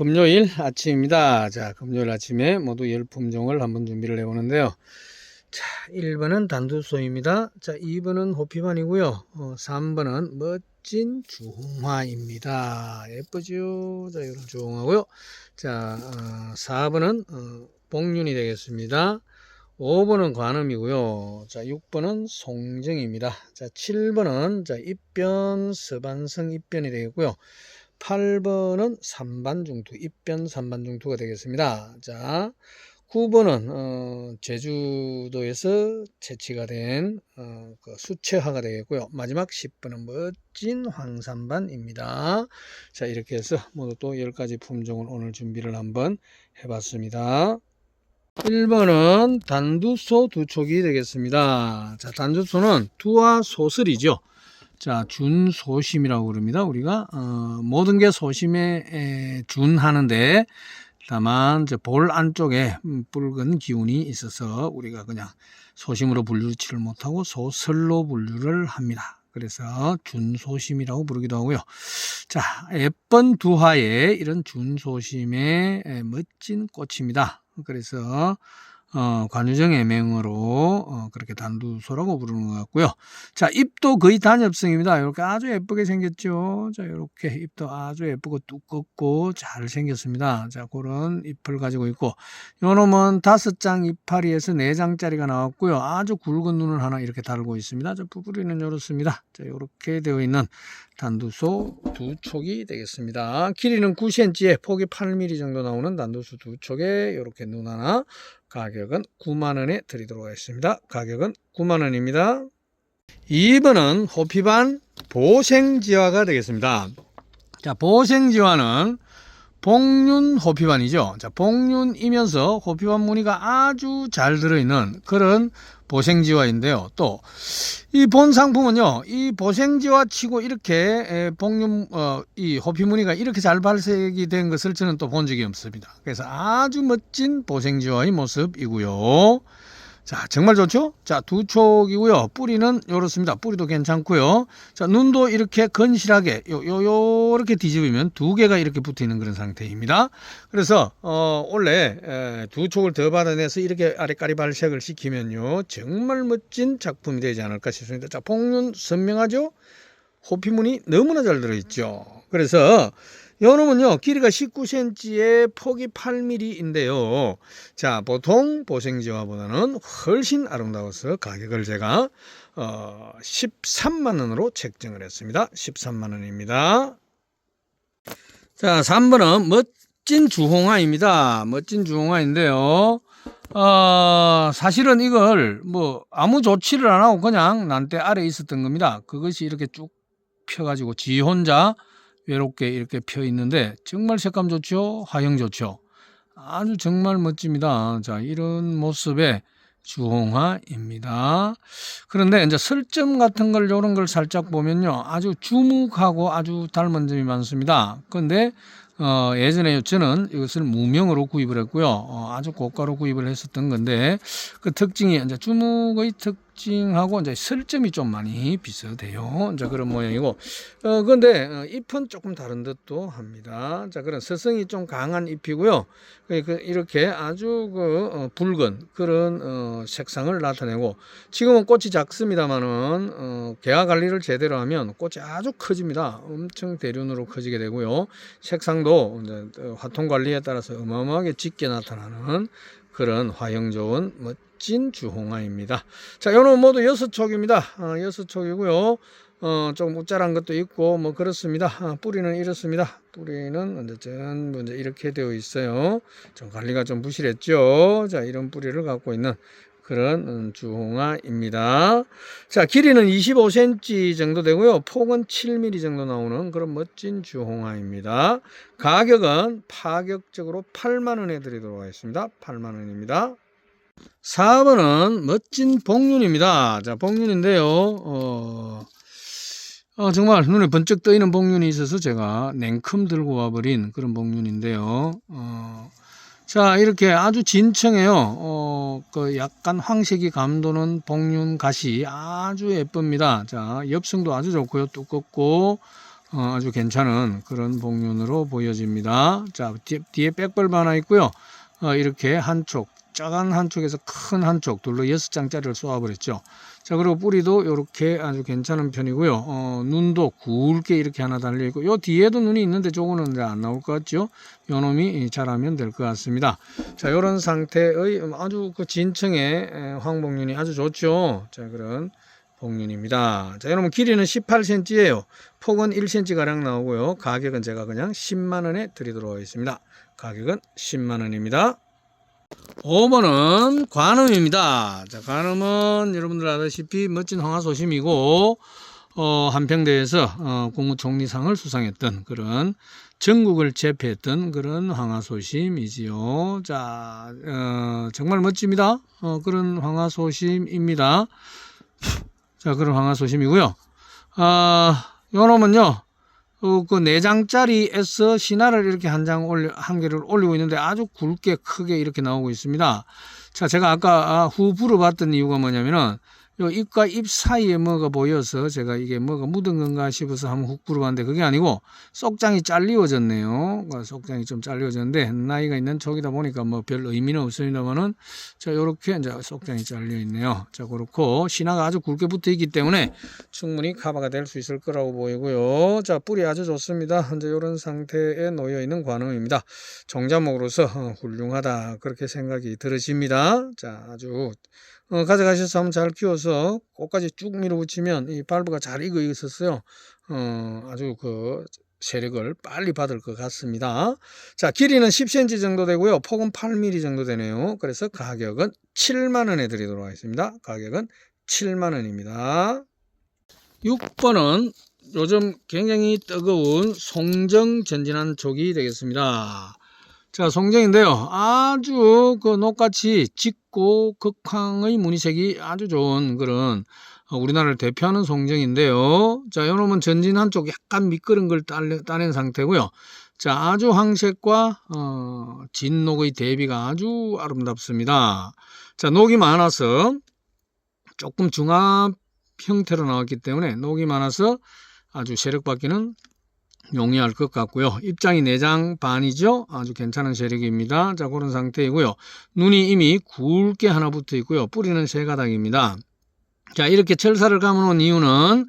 금요일 아침입니다. 자, 금요일 아침에 모두 열 품종을 한번 준비를 해보는데요. 자, 1번은 단두소입니다. 자, 2번은 호피반이고요. 어, 3번은 멋진 주홍화입니다. 예쁘죠? 자, 이런 주홍하고요. 자, 어, 4번은 어, 복륜이 되겠습니다. 5번은 관음이고요. 자, 6번은 송정입니다. 자, 7번은 자, 입변, 서반성 입변이 되겠고요. 8번은 삼반중투, 입변 삼반중투가 되겠습니다. 자, 9번은 어, 제주도에서 채취가 된 어, 그 수채화가 되겠고요. 마지막 10번은 멋진 황산반입니다. 자, 이렇게 해서 모두 또 10가지 품종을 오늘 준비를 한번 해봤습니다. 1번은 단두소 두촉이 되겠습니다. 자, 단두소는 두와 소설이죠. 자, 준소심이라고 그럽니다. 우리가 어, 모든 게 소심에 에, 준하는데 다만 볼 안쪽에 음, 붉은 기운이 있어서 우리가 그냥 소심으로 분류치를 못하고 소설로 분류를 합니다. 그래서 준소심이라고 부르기도 하고요. 자, 예쁜 두화에 이런 준소심의 에, 멋진 꽃입니다. 그래서 어, 관유정 애명으로 어, 그렇게 단두소라고 부르는 것 같고요. 자, 입도 거의 단엽성입니다. 이렇게 아주 예쁘게 생겼죠. 자, 이렇게 입도 아주 예쁘고 두껍고 잘 생겼습니다. 자, 그런 잎을 가지고 있고, 요 놈은 다섯 장 이파리에서 네 장짜리가 나왔고요. 아주 굵은 눈을 하나 이렇게 달고 있습니다. 자, 부부리는 이렇습니다. 자, 이렇게 되어 있는 단두소 두 촉이 되겠습니다. 길이는 9cm에 폭이 8mm 정도 나오는 단두소 두 촉에 이렇게 눈 하나 가격은 9만원에 드리도록 하겠습니다. 가격은 9만원입니다. 2번은 호피반 보생지화가 되겠습니다. 자, 보생지화는 복륜 호피반이죠. 자, 복륜이면서 호피반 무늬가 아주 잘 들어있는 그런 보생지화인데요. 또, 이 본 상품은요, 이 보생지화 치고 이렇게 복륜, 어, 이 호피 무늬가 이렇게 잘 발색이 된 것을 저는 또 본 적이 없습니다. 그래서 아주 멋진 보생지화의 모습이고요. 자, 정말 좋죠? 자, 두 촉이고요. 뿌리는 이렇습니다. 뿌리도 괜찮고요. 자, 눈도 이렇게 건실하게 요, 요, 요렇게 뒤집으면 두 개가 이렇게 붙어 있는 그런 상태입니다. 그래서, 어, 원래, 에, 두 촉을 더 받아내서 이렇게 아래까리 발색을 시키면요. 정말 멋진 작품이 되지 않을까 싶습니다. 자, 복륜 선명하죠? 호피무늬 너무나 잘 들어있죠. 그래서, 요 놈은요, 길이가 19cm에 폭이 8mm인데요. 자, 보통 보생지화보다는 훨씬 아름다워서 가격을 제가, 어, 13만원으로 책정을 했습니다. 13만원입니다. 자, 3번은 멋진 주홍화입니다. 멋진 주홍화인데요. 어, 사실은 이걸 뭐 아무 조치를 안 하고 그냥 난대 아래 있었던 겁니다. 그것이 이렇게 쭉 펴가지고 지 혼자 외롭게 이렇게 펴 있는데 정말 색감 좋죠? 화형 좋죠? 아주 정말 멋집니다. 자, 이런 모습의 주홍화입니다. 그런데 이제 설점 같은 걸 이런 걸 살짝 보면요. 아주 주묵하고 아주 닮은 점이 많습니다. 그런데 어, 예전에 저는 이것을 무명으로 구입을 했고요. 어, 아주 고가로 구입을 했었던 건데 그 특징이 이제 주묵의 특 징하고 이제 설점이 좀 많이 비슷해요. 자 그런 모양이고 어, 그런데 어, 잎은 조금 다른 듯도 합니다. 자 그런 서성이 좀 강한 잎이고요. 그, 그 이렇게 아주 그 어, 붉은 그런 어, 색상을 나타내고 지금은 꽃이 작습니다만은 어, 개화 관리를 제대로 하면 꽃이 아주 커집니다. 엄청 대륜으로 커지게 되고요. 색상도 이제 어, 화통 관리에 따라서 어마어마하게 짙게 나타나는 그런 화형 좋은 멋진 주홍화입니다. 자, 요는 모두 여섯 촉입니다. 어, 여섯 촉이고요. 어, 좀 우짜란 것도 있고 뭐 그렇습니다. 아, 뿌리는 이렇습니다. 뿌리는 이제 전부 이제 이렇게 되어 있어요. 좀 관리가 좀 부실했죠. 자, 이런 뿌리를 갖고 있는 그런 음, 주홍화입니다. 자, 길이는 25cm 정도 되고요. 폭은 7mm 정도 나오는 그런 멋진 주홍화입니다. 가격은 파격적으로 8만원에 드리도록 하겠습니다. 8만원입니다. 4번은 멋진 복륜입니다. 자, 복륜인데요. 어, 어, 정말 눈에 번쩍 떠있는 복륜이 있어서 제가 냉큼 들고 와버린 그런 복륜인데요. 어, 자, 이렇게 아주 진청해요. 어, 그 약간 황색이 감도는 복륜 가시 아주 예쁩니다. 자, 엽성도 아주 좋고요. 두껍고, 어, 아주 괜찮은 그런 복륜으로 보여집니다. 자, 뒤, 뒤에 백벌 하나 있고요. 어, 이렇게 한쪽, 작은 한쪽에서 큰 한쪽, 둘로 여섯 장짜리를 쏘아버렸죠. 자, 그리고 뿌리도 이렇게 아주 괜찮은 편이고요. 어, 눈도 굵게 이렇게 하나 달려있고, 요 뒤에도 눈이 있는데 저거는 이제 안 나올 것 같죠? 요 놈이 잘하면 될 것 같습니다. 자, 요런 상태의 아주 그 진층의 에, 황복륜이 아주 좋죠. 자, 그런 복륜입니다. 자, 여러분 길이는 18cm예요. 폭은 1cm 가량 나오고요. 가격은 제가 그냥 10만 원에 드리도록 하겠습니다. 가격은 10만 원입니다. 5번은 관음입니다. 자, 관음은 여러분들 아다시피 멋진 황하소심이고 어, 한평대에서 어, 국무총리상을 수상했던 그런 전국을 제패했던 그런 황하소심이지요. 자, 어, 정말 멋집니다. 어, 그런 황하소심입니다. 자, 그런 황하소심이고요. 아, 요 놈은요. 어, 그 4장짜리에서 신화를 이렇게 한 장 올려, 한 개를 올리고 있는데 아주 굵게 크게 이렇게 나오고 있습니다. 자, 제가 아까 아, 후 불어봤던 이유가 뭐냐면은 요 입과 입 사이에 뭐가 보여서 제가 이게 뭐가 묻은 건가 싶어서 한번 훅 불어봤는데 그게 아니고 속장이 잘리워졌네요. 그 속장이 좀 잘리워졌는데 나이가 있는 쪽이다 보니까 뭐 별 의미는 없습니다만은 자, 요렇게 이제 속장이 잘려 있네요. 자, 그렇고 신화가 아주 굵게 붙어 있기 때문에 충분히 커버가 될 수 있을 거라고 보이고요. 자, 뿌리 아주 좋습니다. 현재 이런 상태에 놓여 있는 관음입니다. 종자목으로서 어, 훌륭하다 그렇게 생각이 들으십니다. 자, 아주 어, 가져가셔서 한번 잘 키워서 꽃까지 쭉 밀어붙이면 이 발브가 잘 익어 있었어요. 어, 아주 그 세력을 빨리 받을 것 같습니다. 자, 길이는 10cm 정도 되고요. 폭은 8mm 정도 되네요. 그래서 가격은 7만 원에 드리도록 하겠습니다. 가격은 7만 원입니다. 6번은 요즘 굉장히 뜨거운 송정 전진한 족이 되겠습니다. 자, 송정인데요. 아주 그 녹같이 짙고 극황의 무늬색이 아주 좋은 그런 어, 우리나라를 대표하는 송정인데요. 자, 요놈은 전진 한쪽 약간 미끄른 걸 따낸 상태고요. 자, 아주 황색과 어, 진녹의 대비가 아주 아름답습니다. 자, 녹이 많아서 조금 중합 형태로 나왔기 때문에 녹이 많아서 아주 세력받기는 용이할 것 같고요. 입장이 4장 반이죠. 아주 괜찮은 세력입니다. 자, 그런 상태이고요. 눈이 이미 굵게 하나 붙어 있고요. 뿌리는 세 가닥입니다. 자, 이렇게 철사를 감아놓은 이유는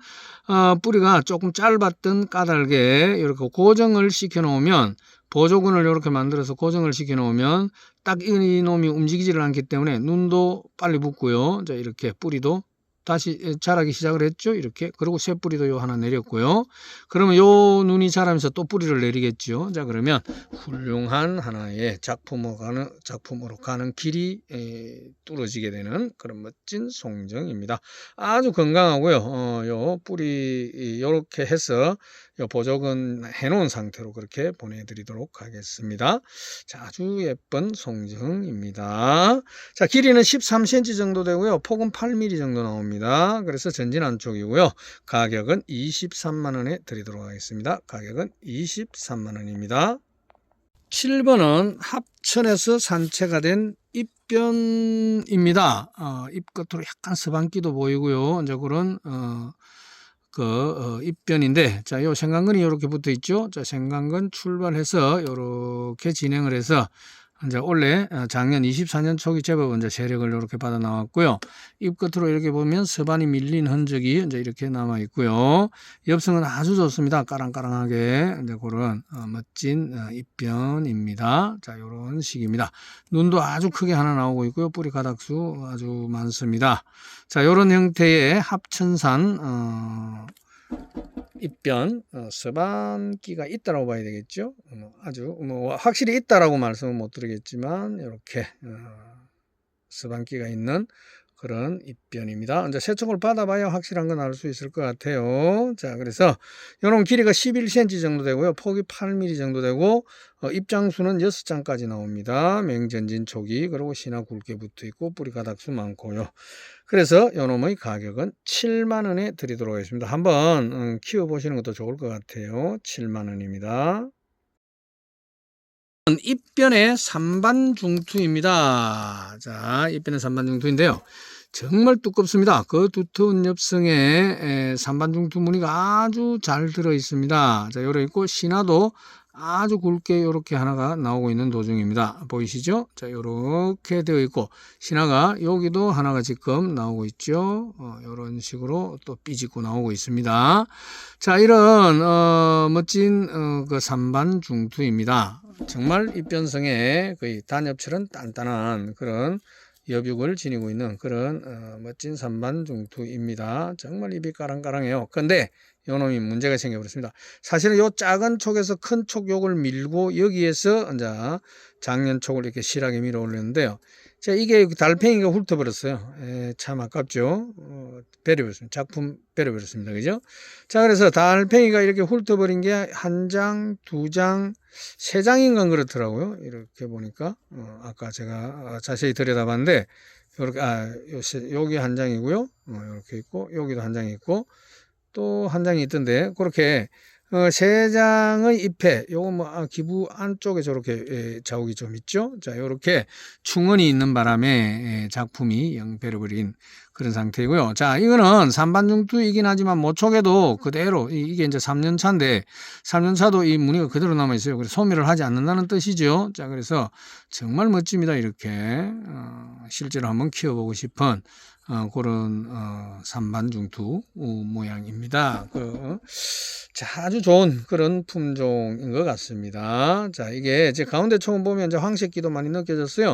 어, 뿌리가 조금 짧았던 까닭에 이렇게 고정을 시켜 놓으면 보조근을 이렇게 만들어서 고정을 시켜 놓으면 딱 이 놈이 움직이지를 않기 때문에 눈도 빨리 붙고요. 자, 이렇게 뿌리도 다시 자라기 시작을 했죠. 이렇게. 그리고 새 뿌리도 요 하나 내렸고요. 그러면 요 눈이 자라면서 또 뿌리를 내리겠죠. 자, 그러면 훌륭한 하나의 작품으로 가는, 작품으로 가는 길이 에, 뚫어지게 되는 그런 멋진 송정입니다. 아주 건강하고요. 어, 요 뿌리 요렇게 해서 요 보조근 해놓은 상태로 그렇게 보내드리도록 하겠습니다. 자, 아주 예쁜 송정입니다. 자, 길이는 13cm 정도 되고요. 폭은 8mm 정도 나옵니다. 그래서 전진 안쪽이고요. 가격은 23만 원에 드리도록 하겠습니다. 가격은 23만 원입니다. 7번은 합천에서 산채가 된 입변입니다. 어, 입 끝으로 약간 서방기도 보이고요. 이제 그런 어, 그 어, 입변인데 자, 요 생강근이 이렇게 붙어 있죠. 자, 생강근 출발해서 이렇게 진행을 해서 이제 원래 어, 작년 24년 초기 제법 이제 세력을 이렇게 받아 나왔고요. 입 끝으로 이렇게 보면 서반이 밀린 흔적이 이제 이렇게 남아 있고요. 엽성은 아주 좋습니다. 까랑까랑하게 이제 그런 어, 멋진 어, 입변입니다. 자, 요런 식입니다. 눈도 아주 크게 하나 나오고 있고요. 뿌리 가닥수 아주 많습니다. 자, 요런 형태의 합천산 어, 입변 어, 서반기가 있다라고 봐야 되겠죠. 어, 아주 뭐 확실히 있다라고 말씀은 못 드리겠지만 이렇게 어, 서반기가 있는 그런 입변입니다. 이제 세척을 받아봐야 확실한 건 알 수 있을 것 같아요. 자, 그래서 요런 길이가 11cm 정도 되고요. 폭이 8mm 정도 되고 어, 입장수는 6장까지 나옵니다. 맹전진 초기 그리고 신화 굵게 붙어 있고 뿌리 가닥수 많고요. 그래서 요놈의 가격은 7만 원에 드리도록 하겠습니다. 한번 음, 키워 보시는 것도 좋을 것 같아요. 7만 원입니다. 입변의 산반중투입니다. 자, 입변의 산반중투인데요. 정말 두껍습니다. 그 두터운 엽성에 에, 산반중투 무늬가 아주 잘 들어 있습니다. 자, 요래 있고 신화도 아주 굵게 요렇게 하나가 나오고 있는 도중입니다. 보이시죠? 자, 요렇게 되어 있고 신화가 여기도 하나가 지금 나오고 있죠. 어, 요런 식으로 또 삐짓고 나오고 있습니다. 자, 이런 어, 멋진 어, 그 산반 중투입니다. 정말 입변성에 거의 단엽처럼 단단한 그런 여육을 지니고 있는 그런 어, 멋진 산반 중투입니다. 정말 입이 까랑까랑해요. 근데 요놈이 문제가 생겨버렸습니다. 사실은 요 작은 촉에서 큰 촉욕을 밀고 여기에서 이제 작년 촉을 이렇게 실하게 밀어 올렸는데요. 자, 이게 달팽이가 훑어버렸어요. 에, 참 아깝죠. 어, 베려버렸습니다. 작품 베려버렸습니다. 그죠? 자, 그래서 달팽이가 이렇게 훑어버린 게 한 장, 두 장, 세 장인간 그렇더라고요. 이렇게 보니까. 어, 아까 제가 자세히 들여다봤는데, 요렇게, 아, 여기 한 장이고요. 어, 이렇게 있고, 여기도 한 장이 있고, 또 한 장이 있던데, 그렇게 어, 세 장의 잎에 요거 뭐 아, 기부 안쪽에 저렇게 예, 자국이 좀 있죠. 자, 요렇게 충원이 있는 바람에 예, 작품이 영 베려버린 그런 상태이고요. 자, 이거는 산반중투이긴 하지만 모촉에도 그대로 이- 이게 이제 3년 차인데 3년 차도 이 무늬가 그대로 남아 있어요. 그래서 소멸을 하지 않는다는 뜻이죠. 자, 그래서 정말 멋집니다. 이렇게 어, 실제로 한번 키워보고 싶은 어, 그런 어, 산반중투 어, 모양입니다. 그, 자, 아주 좋은 그런 품종인 것 같습니다. 자, 이게 이제 가운데 총은 보면 이제 황색기도 많이 느껴졌어요.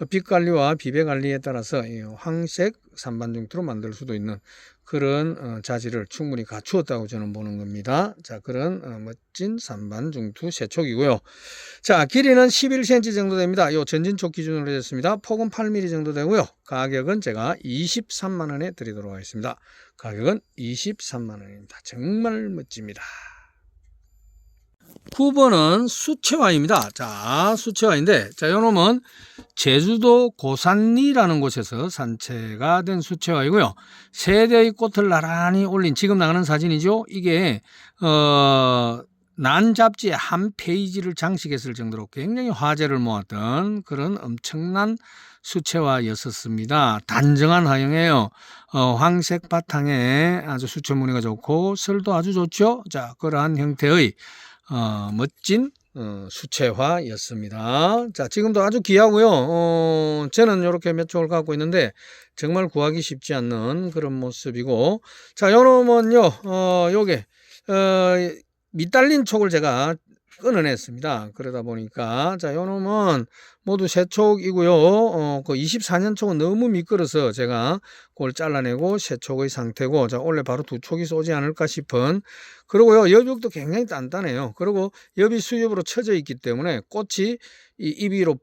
어, 빛 관리와 비배 관리에 따라서 이 황색 산반중투로 만들 수도 있는 그런 어, 자질을 충분히 갖추었다고 저는 보는 겁니다. 자, 그런 어, 멋진 산반중투 세촉이고요. 자, 길이는 11cm 정도 됩니다. 요 전진촉 기준으로 했습니다. 폭은 8mm 정도 되고요. 가격은 제가 23만 원에 드리도록 하겠습니다. 가격은 23만 원입니다. 정말 멋집니다. 9번은 수채화입니다. 자, 수채화인데, 자, 요 놈은 제주도 고산리라는 곳에서 산채가 된 수채화이고요. 세대의 꽃을 나란히 올린 지금 나가는 사진이죠. 이게, 어, 난 잡지의 한 페이지를 장식했을 정도로 굉장히 화제를 모았던 그런 엄청난 수채화였었습니다. 단정한 화형이에요. 어, 황색 바탕에 아주 수채 무늬가 좋고 설도 아주 좋죠. 자, 그러한 형태의 어, 멋진 어, 수채화였습니다. 자, 지금도 아주 귀하고요. 어, 저는 이렇게 몇 촉을 갖고 있는데 정말 구하기 쉽지 않는 그런 모습이고, 자, 요놈은요, 어, 요게 어, 밑달린 촉을 제가 끊어냈습니다. 그러다 보니까 자, 요놈은 모두 새 촉이고요. 어, 그 24년 촉은 너무 미끄러서 제가 그걸 잘라내고 새 촉의 상태고, 자, 원래 바로 두 촉이 쏘지 않을까 싶은 그리고요, 엽육도 굉장히 단단해요. 그리고 엽이 수엽으로 쳐져 있기 때문에 꽃이 이입 위로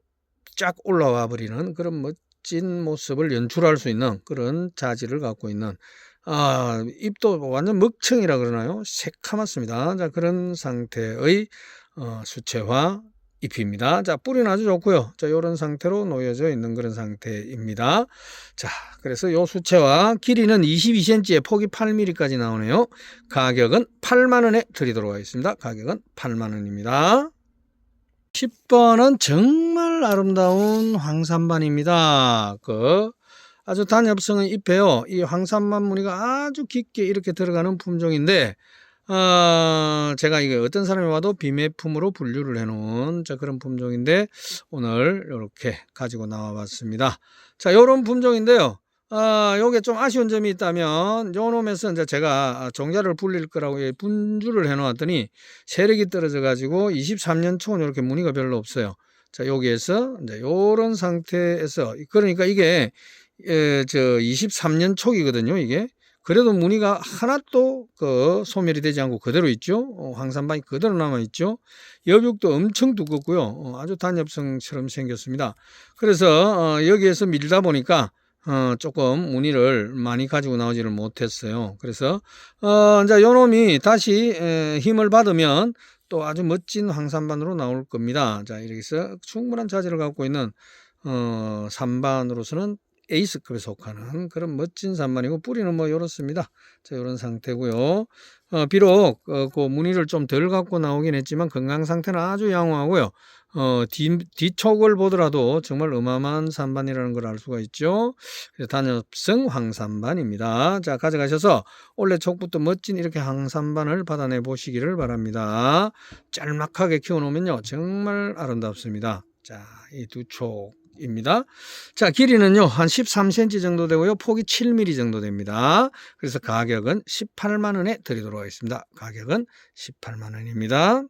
쫙 올라와 버리는 그런 멋진 모습을 연출할 수 있는 그런 자질을 갖고 있는 아, 입도 완전 먹청이라 그러나요? 새카맣습니다. 자, 그런 상태의 어, 수채화 잎입니다. 자, 뿌리는 아주 좋고요. 자, 요런 상태로 놓여져 있는 그런 상태입니다. 자, 그래서 요 수채화 길이는 22cm에 폭이 8mm까지 나오네요. 가격은 8만원에 드리도록 하겠습니다. 가격은 8만원입니다. 10번은 정말 아름다운 황산반입니다. 그 아주 단엽성은 잎에요. 이 황산반 무늬가 아주 깊게 이렇게 들어가는 품종인데 어, 제가 이게 어떤 사람이 와도 비매품으로 분류를 해놓은 자, 그런 품종인데 오늘 이렇게 가지고 나와 봤습니다. 자, 요런 품종인데요. 아, 요게 좀 아쉬운 점이 있다면 요 놈에서 이제 제가 종자를 불릴 거라고 예, 분주를 해 놓았더니 세력이 떨어져 가지고 23년 초는 이렇게 무늬가 별로 없어요. 자, 여기에서 이제 요런 상태에서 그러니까 이게 에, 저 23년 초이거든요, 이게. 그래도 무늬가 하나도 그 소멸이 되지 않고 그대로 있죠. 어, 황산반이 그대로 남아 있죠. 여육도 엄청 두껍고요. 어, 아주 단엽성처럼 생겼습니다. 그래서 어, 여기에서 밀다 보니까 어, 조금 무늬를 많이 가지고 나오지를 못했어요. 그래서, 어, 이제 요 놈이 다시 에, 힘을 받으면 또 아주 멋진 황산반으로 나올 겁니다. 자, 이렇게 해서 충분한 자질을 갖고 있는, 어, 산반으로서는 에이스급에 속하는 그런 멋진 산반이고 뿌리는 뭐 이렇습니다. 자, 이런 상태고요. 어, 비록 어, 그 무늬를 좀 덜 갖고 나오긴 했지만 건강 상태는 아주 양호하고요. 어, 뒤, 뒤촉을 보더라도 정말 어마어마한 산반이라는 걸 알 수가 있죠. 단엽성 황산반입니다. 자, 가져가셔서 원래 촉부터 멋진 이렇게 황산반을 받아내 보시기를 바랍니다. 짤막하게 키워놓으면요. 정말 아름답습니다. 자, 이 두 촉 입니다. 자, 길이는요. 한 13cm 정도 되고요. 폭이 7mm 정도 됩니다. 그래서 가격은 18만 원에 드리도록 하겠습니다. 가격은 18만 원입니다.